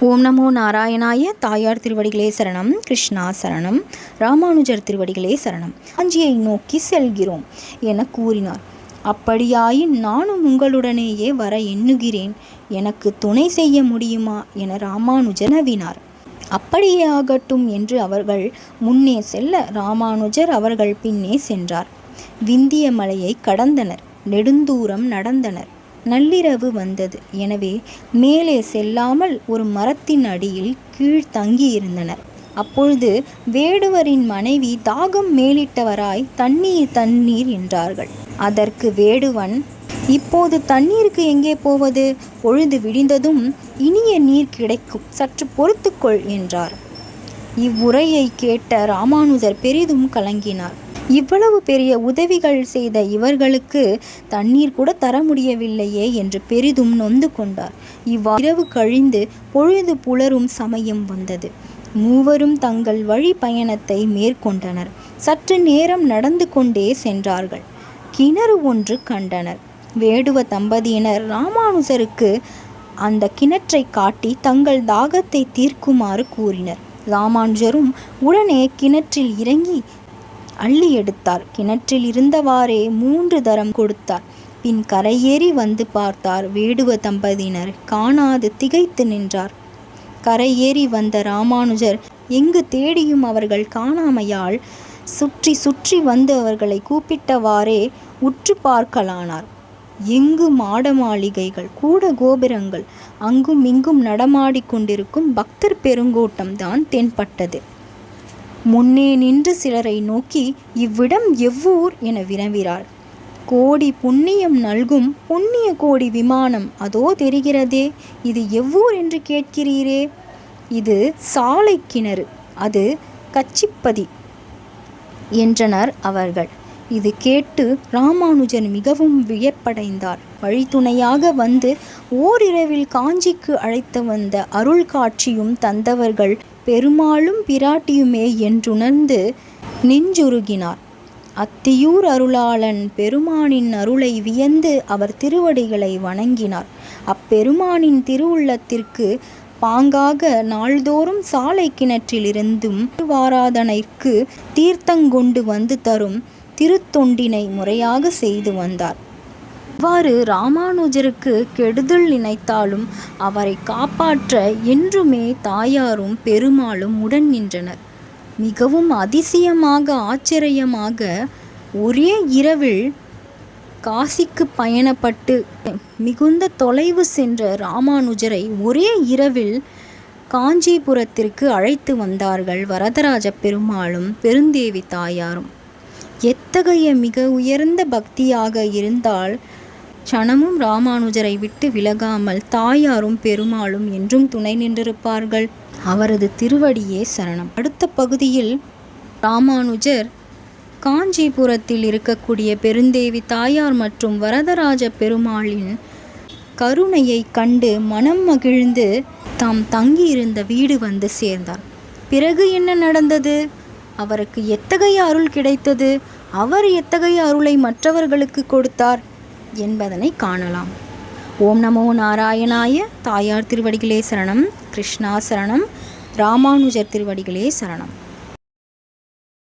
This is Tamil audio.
ஓம் நமோ நாராயணாய தாயார் திருவடிகளே சரணம் கிருஷ்ணா சரணம் ராமானுஜர் திருவடிகளே சரணம். காஞ்சியை நோக்கி செல்கிறோம் என கூறினார். அப்படியாயின் நானும் உங்களுடனேயே வர எண்ணுகிறேன். எனக்கு துணை செய்ய முடியுமா என ராமானுஜர் நவினார். அப்படியே ஆகட்டும் என்று அவர்கள் முன்னே செல்ல ராமானுஜர் அவர்கள் பின்னே சென்றார். விந்திய மலையை கடந்தனர். நெடுந்தூரம் நடந்தனர். நள்ளிரவு வந்தது. எனவே மேலே செல்லாமல் ஒரு மரத்தின் அடியில் கீழ் தங்கியிருந்தனர். அப்பொழுது வேடுவரின் மனைவி தாகம் மேலிட்டவராய் தண்ணீர் தண்ணீர் என்றார்கள். அதற்கு வேடுவன் இப்போது தண்ணீருக்கு எங்கே போவது? பொழுது விடிந்ததும் இனிய நீர் கிடைக்கும். சற்று பொறுத்துக்கொள் என்றார். இவ்வுரையை கேட்ட ராமானுஜர் பெரிதும் கலங்கினார். இவ்வளவு பெரிய உதவிகள் செய்த இவர்களுக்கு தண்ணீர் கூட தர முடியவில்லையே என்று பெரிதும் நொந்து கொண்டார். இவ்வாறு கழிந்து பொழுது புலரும் சமயம் வந்தது. மூவரும் தங்கள் வழி பயணத்தை மேற்கொண்டனர். சற்று நேரம் நடந்து கொண்டே சென்றார்கள். கிணறு ஒன்று கண்டனர். வேடுவ தம்பதியினர் ராமானுஜருக்கு அந்த கிணற்றை காட்டி தங்கள் தாகத்தை தீர்க்குமாறு கூறினர். ராமானுஜரும் உடனே கிணற்றில் இறங்கி அள்ளி எடுத்தார். கிணற்றில் இருந்தவாறே மூன்று தரம் கொடுத்தார். பின் கரையேறி வந்து பார்த்தார் வேடுவ தம்பதியினர். காணாது திகைத்து நின்றார். கரையேறி வந்த ராமானுஜர் எங்கு தேடியும் அவர்கள் காணாமையால் சுற்றி சுற்றி வந்து அவர்களை கூப்பிட்டவாறே உற்று பார்க்கலானார். எங்கு மாட மாளிகைகள் கூட கோபுரங்கள் அங்கும் இங்கும் நடமாடிக் கொண்டிருக்கும் பக்தர் பெருங்கூட்டம் தான் தென்பட்டது. முன்னே நின்று சிலரை நோக்கி இவ்விடம் எவ்வூர் என வினவிறாள் கோடி புண்ணியம் நல்கும் புண்ணிய கோடி விமானம் அதோ தெரிகிறதே இது எவ்வூர் என்று கேட்கிறீரே? இது சாலை கிணறு அது கச்சிப்பதி என்றனர் அவர்கள். இது கேட்டு ராமானுஜன் மிகவும் வியப்படைந்தார். வழித்துணையாக வந்து ஓரிரவில் காஞ்சிக்கு அழைத்து வந்த அருள் காட்சியும் தந்தவர்கள் பெருமாளும் பிராட்டியுமே என்றுணர்ந்து நெஞ்சுருகினார் அத்தியூர் அருளாளன் பெருமானின் அருளை வியந்து அவர் திருவடிகளை வணங்கினார். அப்பெருமானின் திருவுள்ளத்திற்கு பாங்காக நாள்தோறும் சாலை கிணற்றிலிருந்தும் வாராதனைக்கு தீர்த்தங்கொண்டு வந்து தரும் திருத்தொண்டினை முறையாக செய்து வந்தார். எவ்வாறு ராமானுஜருக்கு கெடுதல் நினைத்தாலும் அவரை காப்பாற்ற என்றுமே தாயாரும் பெருமாளும் உடன் நின்றனர். மிகவும் அதிசயமாக ஆச்சரியமாக ஒரே இரவில் காசிக்கு பயணப்பட்டு மிகுந்த தொலைவு சென்ற ராமானுஜரை ஒரே இரவில் காஞ்சிபுரத்திற்கு அழைத்து வந்தார்கள் வரதராஜ பெருமாளும் பெருந்தேவி தாயாரும். எத்தகைய மிக உயர்ந்த பக்தியாக இருந்தால் அச்சணமும் ராமானுஜரை விட்டு விலகாமல் தாயாரும் பெருமாளும் என்றும் துணை நின்றிருப்பார்கள். அவரது திருவடியே சரணம். அடுத்த பகுதியில் ராமானுஜர் காஞ்சிபுரத்தில் இருக்கக்கூடிய பெருந்தேவி தாயார் மற்றும் வரதராஜ பெருமாளின் கருணையை கண்டு மனம் மகிழ்ந்து தாம் தங்கியிருந்த வீடு வந்து சேர்ந்தார். பிறகு என்ன நடந்தது? அவருக்கு எத்தகைய அருள் கிடைத்தது? அவர் எத்தகைய அருளை மற்றவர்களுக்கு கொடுத்தார்? என்பதனை காணலாம். ஓம் நமோ நாராயணாய தாயார் திருவடிகளே சரணம் கிருஷ்ணா சரணம் ராமானுஜர் திருவடிகளே சரணம்.